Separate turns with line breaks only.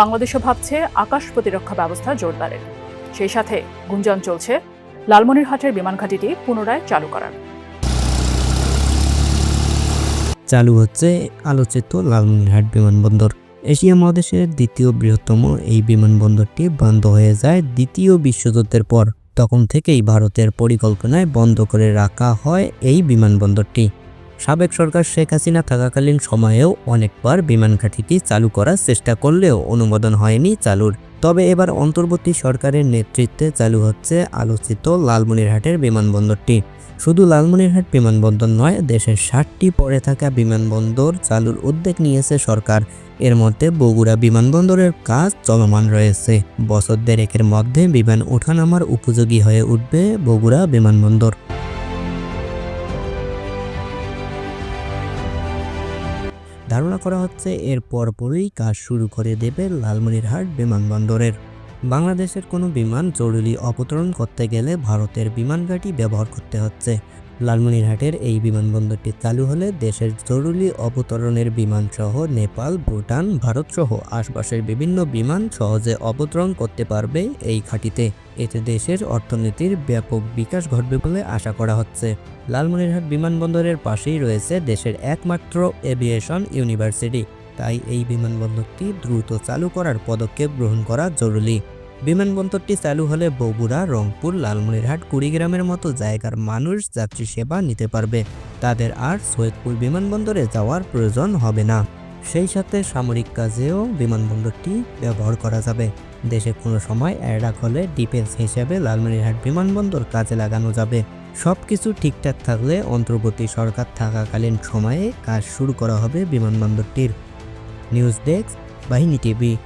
বাংলাদেশও ভাবছে আকাশ প্রতিরক্ষা ব্যবস্থা জোরদারের। সেই সাথে গুঞ্জন চলছে লালমনিরহাটের বিমান ঘাঁটিটি পুনরায় চালু করার।
চালু হচ্ছে আলোচিত লালমনিরহাট বিমানবন্দর। এশিয়া মহাদেশের দ্বিতীয় বৃহত্তম এই বিমানবন্দরটি বন্ধ হয়ে যায় দ্বিতীয় বিশ্বযুদ্ধের পর। তখন থেকেই ভারতের পরিকল্পনায় বন্ধ করে রাখা হয় এই বিমানবন্দরটি। সাবেক সরকার শেখ হাসিনা থাকাকালীন সময়েও অনেকবার বিমান ঘাঁটিটি চালু করার চেষ্টা করলেও অনুমোদন হয়নি চালুর। তবে এবার অন্তর্বর্তী সরকারের নেতৃত্বে চালু হচ্ছে আলোচিত লালমনিরহাটের বিমানবন্দরটি। শুধু লালমনিরহাট বিমানবন্দর নয়, দেশের ষাটটি পড়ে থাকা বিমানবন্দর চালুর উদ্যোগ নিয়েছে সরকার। এর মধ্যে বগুড়া বিমানবন্দরের কাজ চলমান রয়েছে। বছর দেড়েকের মধ্যে বিমান ওঠানামার উপযোগী হয়ে উঠবে বগুড়া বিমানবন্দর। ধারণা করা হচ্ছে এর পরপরই কাজ শুরু করে দেবে লালমনিরহাট বিমানবন্দরের। বাংলাদেশের কোনো বিমান জরুরি অবতরণ করতে গেলে ভারতের বিমানঘাটি ব্যবহার করতে হচ্ছে। লালমনিরহাটের এই বিমানবন্দরটি চালু হলে দেশের জরুরি অবতরণের বিমানসহ নেপাল, ভুটান ভারতসহ আশপাশের বিভিন্ন বিমান সহজে অবতরণ করতে পারবে এই ঘাঁটিতে। এতে দেশের অর্থনীতির ব্যাপক বিকাশ ঘটবে বলে আশা করা হচ্ছে। লালমনিরহাট বিমানবন্দরের পাশেই রয়েছে দেশের একমাত্র এভিয়েশন ইউনিভার্সিটি। তাই এই বিমানবন্দরটি দ্রুত চালু করার পদক্ষেপ গ্রহণ করা জরুরি। বিমানবন্দরটি চালু হলে বগুড়া, রংপুর, লালমনিরহাট, কুড়িগ্রামের মতো জায়গার মানুষ যাত্রী সেবা নিতে পারবে। তাদের আর সৈয়দপুর বিমানবন্দরে যাওয়ার প্রয়োজন হবে না। সেই সাথে সামরিক কাজেও বিমানবন্দরটি ব্যবহার করা যাবে। দেশে কোনো সময় অ্যাডাক হলে ডিফেন্স হিসেবে লালমনিরহাট বিমানবন্দর কাজে লাগানো যাবে। সব কিছু ঠিকঠাক থাকলে অন্তর্বর্তী সরকার থাকাকালীন সময়ে কাজ শুরু করা হবে বিমানবন্দরটির। নিউজ ডেস্ক, বাহিনী টিভি।